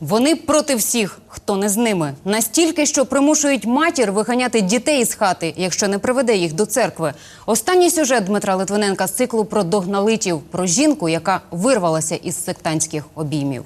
Вони проти всіх, хто не з ними. Настільки, що примушують матір виганяти дітей із хати, якщо не приведе їх до церкви. Останній сюжет Дмитра Литвиненка з циклу про догналитів, про жінку, яка вирвалася із сектантських обіймів.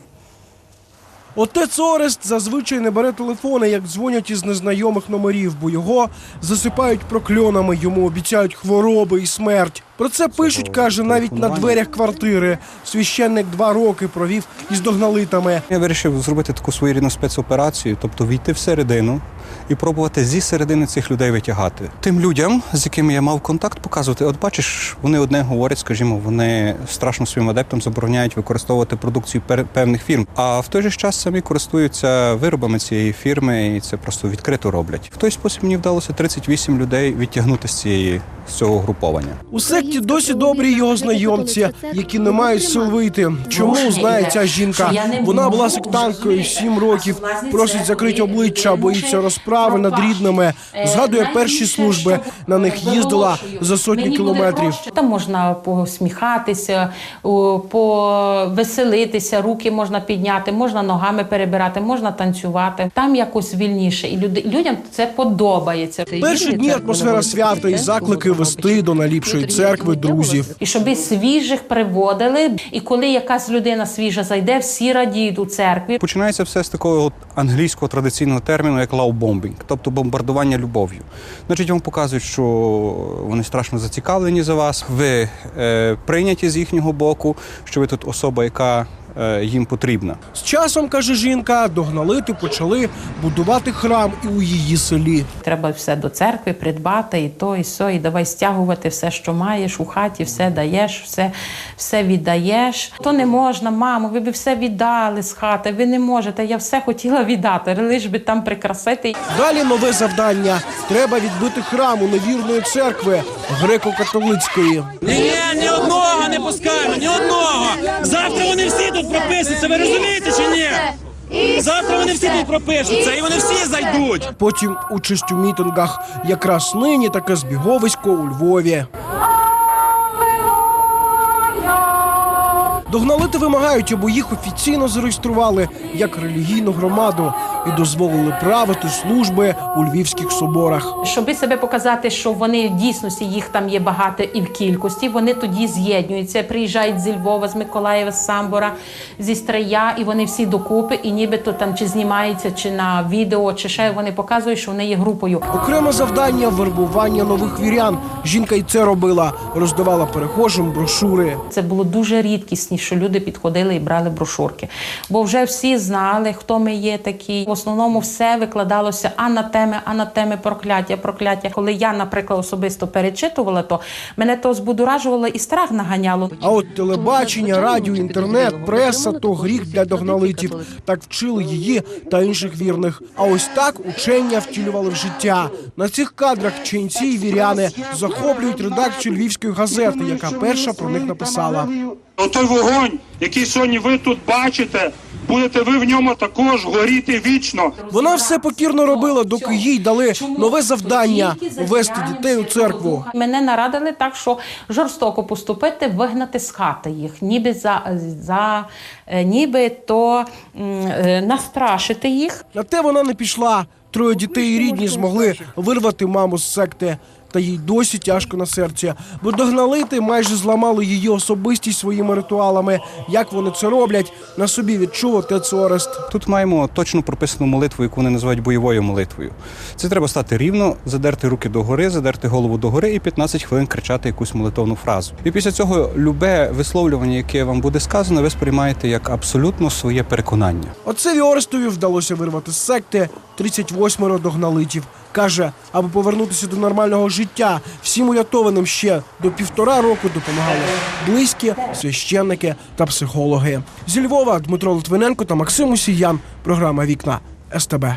Отець Орест зазвичай не бере телефони, як дзвонять із незнайомих номерів, бо його засипають прокльонами, йому обіцяють хвороби і смерть. Про це пишуть, каже, навіть на дверях квартири. Священник два роки провів із догналитами. Я вирішив зробити таку своєрідну спецоперацію, тобто війти всередину і пробувати зі середини цих людей витягати. Тим людям, з якими я мав контакт, показувати, от бачиш, вони одне говорять, скажімо, вони страшно своїм адептам забороняють використовувати продукцію певних фірм. А в той же час самі користуються виробами цієї фірми і це просто відкрито роблять. В той спосіб мені вдалося 38 людей відтягнути з цієї з цього груповання. У секті досі добрі його знайомці, які не мають сил вийти. Чому знає ця жінка? Вона була сектанткою сім років, просить закрити обличчя, боїться розправи над рідними. Згадує перші служби. На них їздила за сотні кілометрів. Там можна посміхатися, повеселитися, руки можна підняти, можна ногами перебирати, можна танцювати. Там якось вільніше, і люди, людям це подобається. Перші дні атмосфера свята і заклики вести до наліпшої церкви друзів. І щоб свіжих приводили. І коли якась людина свіжа зайде, всі радіють у церкві. Починається все з такого от англійського традиційного терміну, як лаубомбінг, тобто бомбардування любов'ю. Значить, вам показують, що вони страшно зацікавлені за вас, ви е, прийняті з їхнього боку, що ви тут особа, яка їм потрібна. З часом, каже жінка, догналити почали будувати храм і у її селі. Треба все до церкви придбати, і то, і со, і давай стягувати все, що маєш у хаті, все даєш, все, все віддаєш. То не можна, мамо, ви б все віддали з хати, ви не можете. Я все хотіла віддати, лиш би там прикрасити. Далі нове завдання. Треба відбити храм у невірної церкви греко-католицької. Ні, ні, ні одного не пускаємо, ні одного. Завтра вони всі тут прописуються, ви розумієте чи ні? Завтра вони всі тут пропишуться і вони всі зайдуть. Потім участь у мітингах. Якраз нині таке збіговисько у Львові. Догналити вимагають, аби їх офіційно зареєстрували як релігійну громаду і дозволили правити служби у львівських соборах. Щоби себе показати, що вони в дійсності їх там є багато і в кількості, вони тоді з'єднуються, приїжджають зі Львова, з Миколаєва, з Самбора, зі Стрия, і вони всі докупи, і нібито там чи знімаються, чи на відео, чи ще вони показують, що вони є групою. Окреме завдання вербування нових вірян. Жінка й це робила, роздавала перехожим брошури. Це було дуже рідкісні, що люди підходили і брали брошурки. Бо вже всі знали, хто ми є такі. В основному все викладалося а на теми, а на теми прокляття, прокляття. Коли я, наприклад, особисто перечитувала, то мене то збудоражувало і страх наганяло. А от телебачення, радіо, інтернет, преса то гріх для догналитів. Так вчили її та інших вірних. А ось так учення втілювали в життя. На цих кадрах ченці і віряни захоплюють редакцію львівської газети, яка перша про них написала. Отой вогонь, який сьогодні ви тут бачите, будете ви в ньому також горіти вічно. Вона все покірно робила, доки їй дали нове завдання вести дітей у церкву. Мене нарадили так, що жорстоко поступити, вигнати з хати їх, ніби за, за е, ніби то е, настрашити їх. На те вона не пішла. Троє дітей і рідні змогли вирвати маму з секти. Та їй досі тяжко на серці, бо догналити майже зламали її особистість своїми ритуалами. Як вони це роблять, на собі відчув отець Орест. Тут маємо точно прописану молитву, яку вони називають бойовою молитвою. Це треба стати рівно, задерти руки догори, задерти голову догори і 15 хвилин кричати якусь молитовну фразу. І після цього любе висловлювання, яке вам буде сказано, ви сприймаєте як абсолютно своє переконання. Отцеві Орестові вдалося вирвати з секти 38 догналитів. Каже, аби повернутися до нормального життя, всім урятованим ще до півтора року допомагали близькі, священники та психологи. Зі Львова Дмитро Литвиненко та Максим Усіян. Програма Вікна СТБ.